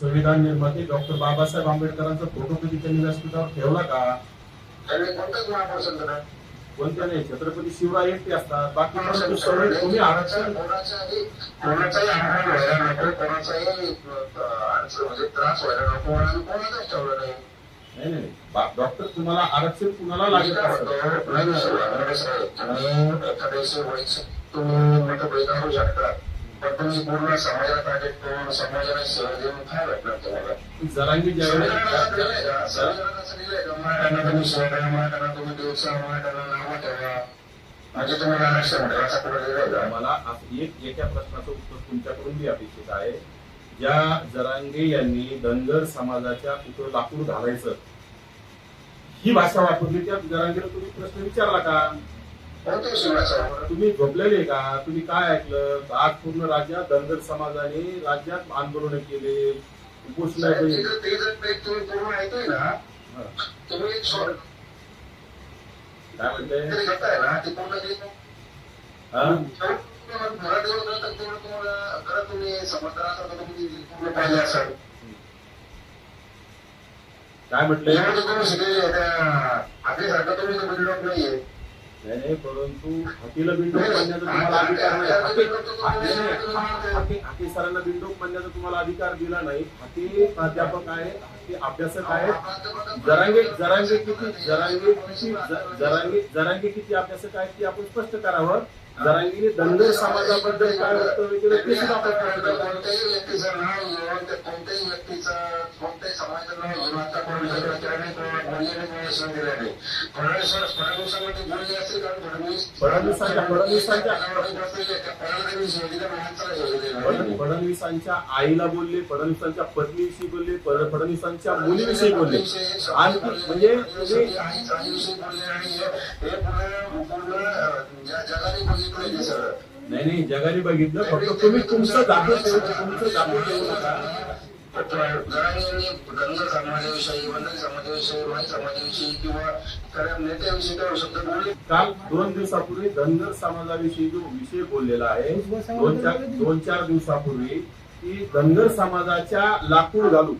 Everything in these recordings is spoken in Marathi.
संविधान निर्माते डॉक्टर बाबासाहेब आंबेडकरांचा फोटो कधी त्यांनी व्यासपीठावर ठेवला का? कोणताच नाही. कोणत्या नाही? छत्रपती शिवराय एकटे असतात. बाकी परंतु सगळे तुम्ही आरक्षण कोणाचाही व्हायला नको. कोणाचाही अडचण म्हणजे त्रास व्हायला नको. आणि कोणाचाच ठेवलं नाही. नाही नाही बा- डॉक्टर तुम्हाला आरक्षण कुणाला लागत नाही सर, तुम्ही मतभेद करू शकता. पण तुम्ही पूर्ण समाजाला टार्गेट करून समाजाला सेवा देऊन काय भेटणार तुम्हाला जरांगी ज्यावेळेस संविधानात ज्या- दिलंय का? ज्या- संविधानात असं दिलंय का? मराठ्यांना तुम्ही सेवा द्या, मराठ्यांना तुम्ही दिवसा मराठ्यांना नावं ठेवा म्हणजे तुम्हाला आरक्षण मिळेल असं कुठं दिलंय का मला असं एक एका प्रश्नाचं उत्तर तुमच्याकडून बी अपेक्षित आहे ज्या जरांगे यांनी धनगर समाजाच्या कुठं लाकूड घालायचं ही भाषा वापरली त्या जरांगेला तुम्ही प्रश्न विचारला का कोणत्या शिवाचा तुम्ही झोपलेले का? तुम्ही काय ऐकलं? आज पूर्ण राज्यात धनगर समाजाने राज्यात आंदोलन केले उपोषण ते केली. जर ते जर ते तुम्ही पूर्ण ऐकतोय ना. तुम्ही काय म्हणते? ना? ते पूर्ण तुम्हाला खरं तुम्ही तर तुम्ही ते पूर्ण पाहिजे असाल. काय म्हटलंय यामध्ये तुम्ही आपल्यासारखं बिल्डअप नाहीये. नाही परंतु हातीला बिंडोक म्हणण्याचा तुम्हाला अधिकार नाही. हाती- हाती- हाती सरांना बिंडोक म्हणण्याचा तुम्हाला अधिकार दिला नाही. हाती प्राध्यापक आहे हाती अभ्यासक आहेत जरांगे जरांगे किती जरांगे किती ज- जरांगे जरांगे किती अभ्यासक आहेत ते आपण स्पष्ट करावं. जरांगीने धनगर समाजाबद्दल काय वक्तव्य केलं ते सुद्धा आपण स्पष्ट करावं. कोणत्याही व्यक्तीचं नाव घेऊन त्या कोणत्याही व्यक्तीचा कोणत्याही समाजाचं नाव घेऊन आता कोणी झगडा केला नाही कोणाला बोलले नाही कोणाला सण दिला नाही फडणवीस फडणवीसांमध्ये बोलले असेल कारण फडणवीस फडणवीसांच्या- फडणवीसांच्या- फडणवीस फड- फडणवीसांच्या आईला बोलले फडणवीसांच्या पत्नीविषयी बोलले फड- फडणवीसांच्या मुलीविषयी बोलले म्हणजे आईविषयी आणि हे हे पूर्ण पूर्ण जगाने ते सगळं नाही नाही जगाने बघितलं फक्त तुम्ही तुमचं दाखल तुमचं दाखल ठेवू नका जरांगे यांनी धनगर समाजाविषयी समाजाविषयी समाजाविषयी किंवा खऱ्या नेत्याविषयी काही शब्द बोलले? काल दोन दिवसापूर्वी धनगर समाजाविषयी जो विषय बोललेला आहे दोन चार दोन चार दिवसापूर्वी की धनगर समाजाच्या लाकूड घालू.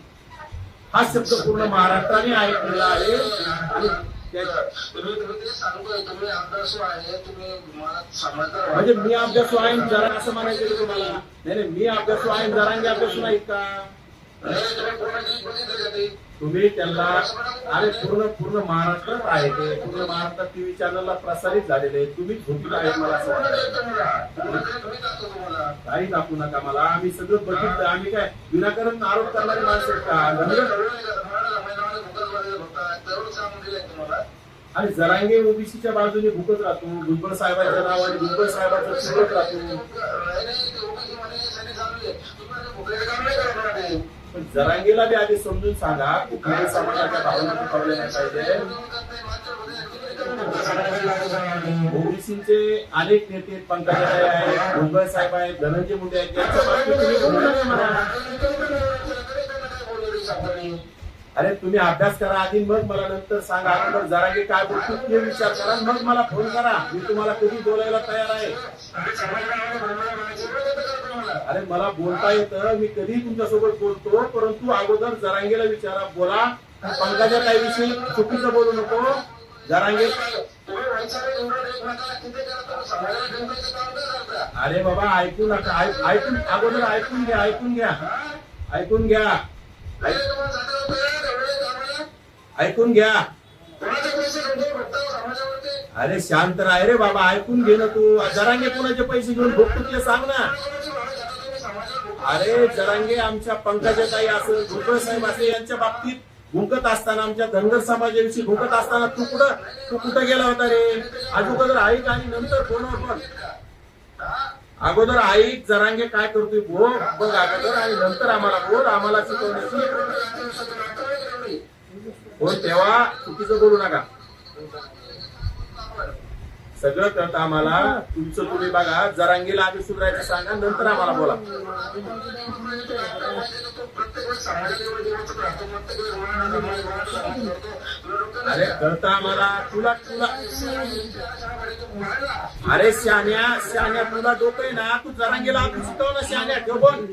हा शब्द पूर्ण महाराष्ट्राने ऐकलेला आहे. आणि म्हणजे मी अभ्यासू आहे जरा असं म्हणायचं तुम्हाला. नाही नाही मी अभ्यासू आहे जरांगे अभ्यासू नाही का? तुम्ही त्यांना अरे पूर्ण पूर्ण महाराष्ट्रात आहे ते. पूर्ण महाराष्ट्रात टीव्ही चॅनलला प्रसारित झालेले आहे. तुम्ही झोपीला आहे मला असं वाटतं. काही दाखवू नका मला. आम्ही सगळं बघितलं. आम्ही काय विनाकारण आरोप करणारी माणसं का? आणि जरांगे ओबीसीच्या बाजूने भुकत राहतो. भुजबळ साहेबांच्या नावाने भुजबळ साहेबांचं शिकत राहतो नाही, नाही, ते उगाच म्हणे, सगळे चालू आहे. तुम्ही आता भुकलेलं काम नाही करा म्हणे ते. पण जरांगीला बी आधी समजून सांगा की समाजाच्या भावना दुखावल्या नाही पाहिजे. ओबीसीचे अनेक नेते आहेत, पंकजाताई आहेत भुजबळ साहेब आहेत धनंजय मुंडे आहेत त्यांच्या बाबतीत अरे तुम्ही अभ्यास करा आधी मग मला नंतर सांगा. अगोदर की काय बोलतो ते विचार करा मग मला फोन करा. मी तुम्हाला कधी बोलायला तयार आहे? अरे मला बोलता येतं मी कधी तुमच्यासोबत बोलतो परंतु अगोदर जरांगेला विचारा बोला. पंकजा काही विषयी चुकीचं बोलू नको. जरांगे. अरे बाबा ऐकू नका. ऐकून अगोदर ऐकून घ्या ऐकून घ्या. ऐकून घ्या. ऐकून घ्या. अरे शांत राह. रे बाबा ऐकून घे ना तू. जरांगे कोणाचे पैसे घेऊन भोगतो ते सांग ना. अरे जरांगे आमच्या पंकजाताई असं भुजबळ साहेब असे यांच्या बाबतीत भुंकत असताना आमच्या धनगर समाजाविषयी भुंकत असताना तू कुठं तू कुठं गेला होता रे? अगोदर ऐक आणि नंतर फोनवर पण अगोदर ऐक जरांगे काय करतोय बोल? बघ अगोदर आणि नंतर आम्हाला बोल आम्हाला शिकवण्याची. हो तेव्हा चुकीचं बोलू नका. सगळं कळतं आम्हाला. तुमचं तुम्ही बघा जरांगीला आधी सुधारायचं सांगा नंतर आम्हाला बोला. अरे कळतं आम्हाला? तुला तुला. अरे शान्या शान्या तुला डोकं ना तू जरांगीला आधी शिकव ना शान्या ठेव बोल